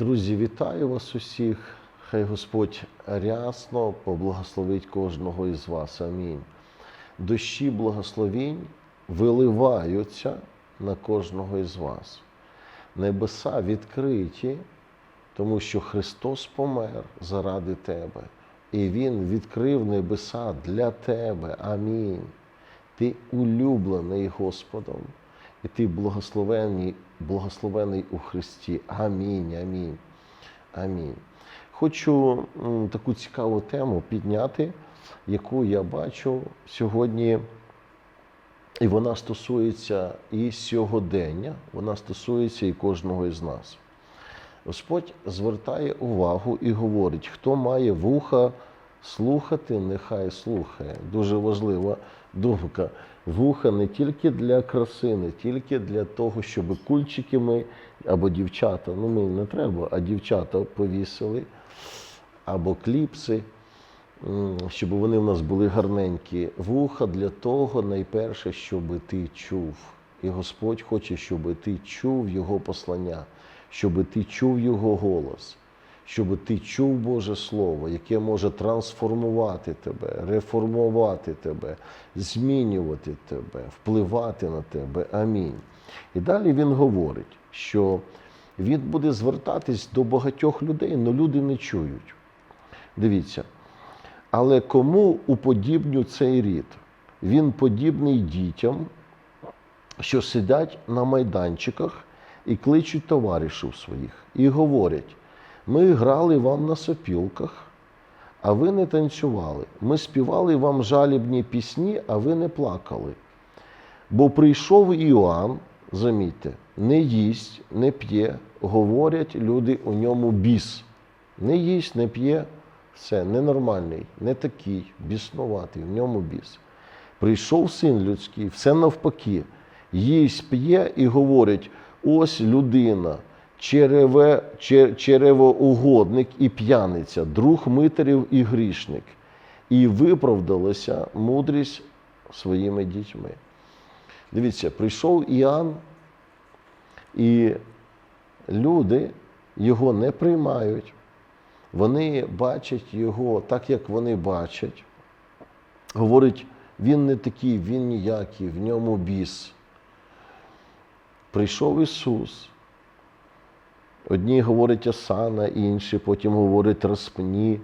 Друзі, вітаю вас усіх. Хай Господь рясно поблагословить кожного із вас. Амінь. Дощі благословінь виливаються на кожного із вас. Небеса відкриті, тому що Христос помер заради тебе. І Він відкрив небеса для тебе. Амінь. Ти улюблений Господом, і ти благословений, благословений у Христі. Амінь. Амінь. Амінь. Хочу таку цікаву тему підняти, яку я бачу сьогодні, і вона стосується і сьогодення, вона стосується і кожного із нас. Господь звертає увагу і говорить, хто має вуха слухати, нехай слухає. Дуже важлива думка. Вуха не тільки для краси, не тільки для того, щоб кульчики ми або дівчата, ну ми не треба, а дівчата повісили, або кліпси, щоб вони в нас були гарненькі. Вуха для того, найперше, щоб ти чув. І Господь хоче, щоб ти чув Його послання, щоб ти чув Його голос, щоб ти чув Боже Слово, яке може трансформувати тебе, реформувати тебе, змінювати тебе, впливати на тебе. Амінь. І далі він говорить, що він буде звертатись до багатьох людей, але люди не чують. Дивіться. Але кому уподібню цей рід? Він подібний дітям, що сидять на майданчиках і кличуть товаришів своїх, і говорять: ми грали вам на сопілках, а ви не танцювали. Ми співали вам жалібні пісні, а ви не плакали. Бо прийшов Іоанн, замітьте, не їсть, не п'є, говорять люди у ньому біс. Не їсть, не п'є, все, ненормальний, не такий, біснуватий, в ньому біс. Прийшов син людський, все навпаки, їсть, п'є і говорить: ось людина, череве, чер- черевоугодник і п'яниця, друг митерів і грішник. І виправдалася мудрість своїми дітьми. Дивіться, прийшов Іоанн, і люди його не приймають. Вони бачать його так, як вони бачать. Говорить, він не такий, він ніякий, в ньому біс. Прийшов Ісус. Одні говорять осана, інші потім говорять розпні,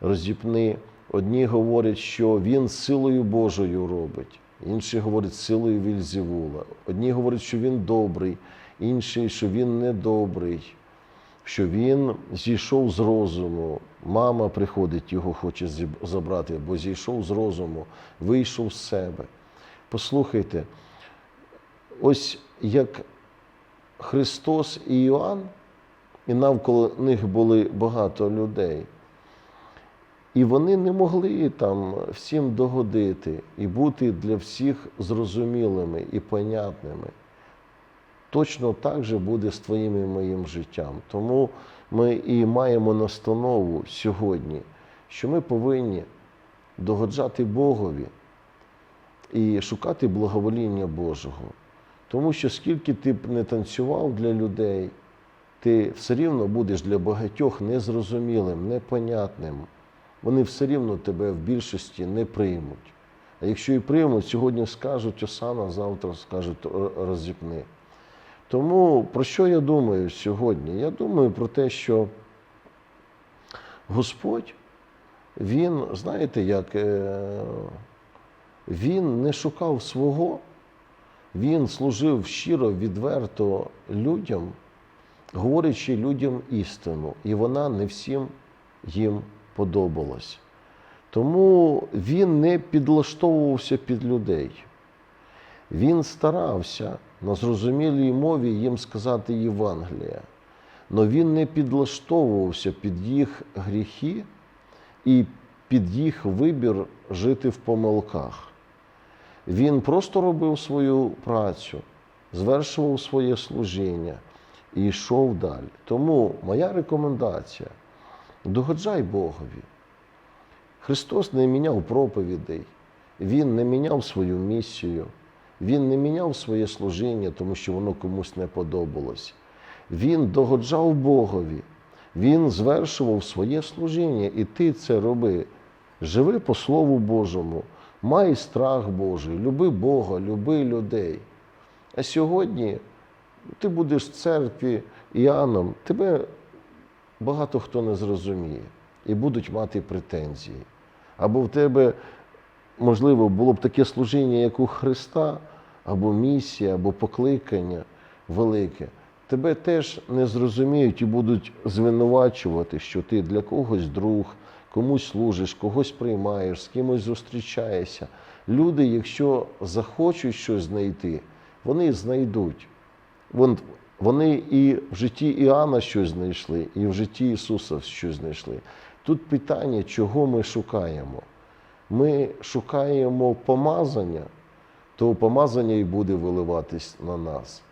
розіпни. Одні говорять, що Він силою Божою робить, інші говорять силою Вільзівула. Одні говорять, що він добрий, інші, що він недобрий що він зійшов з розуму. Мама приходить, його хоче забрати, бо зійшов з розуму, вийшов з себе. Послухайте, ось як Христос і Іоанн, і навколо них були багато людей. І вони не могли там всім догодити і бути для всіх зрозумілими і понятними точно так же буде з твоїм і моїм життям. Тому ми і маємо настанову сьогодні, що ми повинні догоджати Богові і шукати благовоління Божого. Тому що скільки ти б не танцював для людей, ти все рівно будеш для багатьох незрозумілим, непонятним. Вони все рівно тебе в більшості не приймуть. А якщо і приймуть, сьогодні скажуть Осана, завтра скажуть «Р- розіпни. Тому про що я думаю сьогодні? Я думаю про те, що Господь, Він, знаєте, як е, Він не шукав свого, Він служив щиро, відверто людям, говорячи людям істину, і вона не всім їм подобалась. Тому він не підлаштовувався під людей. Він старався на зрозумілій мові їм сказати Євангелія, але він не підлаштовувався під їх гріхи і під їх вибір жити в помилках. Він просто робив свою працю, звершував своє служіння і йшов далі. Тому моя рекомендація догоджай Богові. Христос не міняв проповідей, Він не міняв свою місію, Він не міняв своє служіння, тому що воно комусь не подобалось. Він догоджав Богові, Він звершував своє служіння, і ти це роби. Живи по Слову Божому, май страх Божий, люби Бога, люби людей. А сьогодні ти будеш в церкві Іоанном, тебе багато хто не зрозуміє і будуть мати претензії. Або в тебе, можливо, було б таке служіння, як у Христа, або місія, або покликання велике. Тебе теж не зрозуміють і будуть звинувачувати, що ти для когось друг, комусь служиш, когось приймаєш, з кимось зустрічаєшся. Люди, якщо захочуть щось знайти, вони знайдуть. Вон- Вони і в житті Іоанна щось знайшли, і в житті Ісуса щось знайшли. Тут питання, чого ми шукаємо. Ми шукаємо помазання, то помазання і буде виливатись на нас.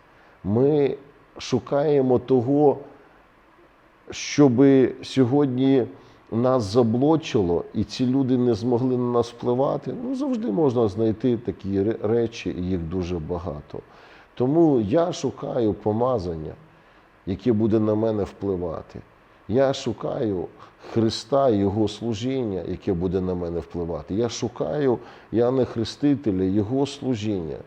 Ми шукаємо того, щоб сьогодні нас заблочило, і ці люди не змогли на нас впливати. Ну, завжди можна знайти такі речі, і їх дуже багато. Тому я шукаю помазання, яке буде на мене впливати. Я шукаю Христа, Його служіння, яке буде на мене впливати. Я шукаю Яна Хрестителя, Його служіння.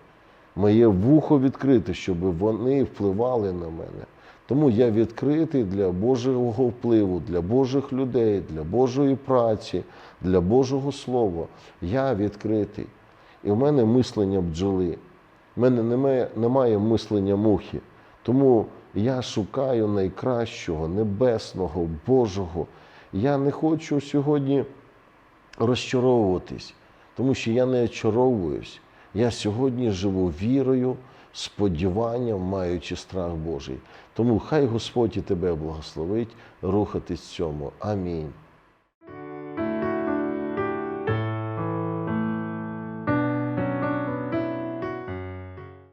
Моє вухо відкрите, щоб вони впливали на мене. Тому я відкритий для Божого впливу, для Божих людей, для Божої праці, для Божого Слова. Я відкритий. І в мене мислення бджоли. В мене немає, немає мислення мухи. Тому я шукаю найкращого, небесного, Божого. Я не хочу сьогодні розчаровуватись, тому що я не очаровуюсь. Я сьогодні живу вірою, сподіванням, маючи страх Божий. Тому хай Господь і тебе благословить рухатись цьому. Амінь.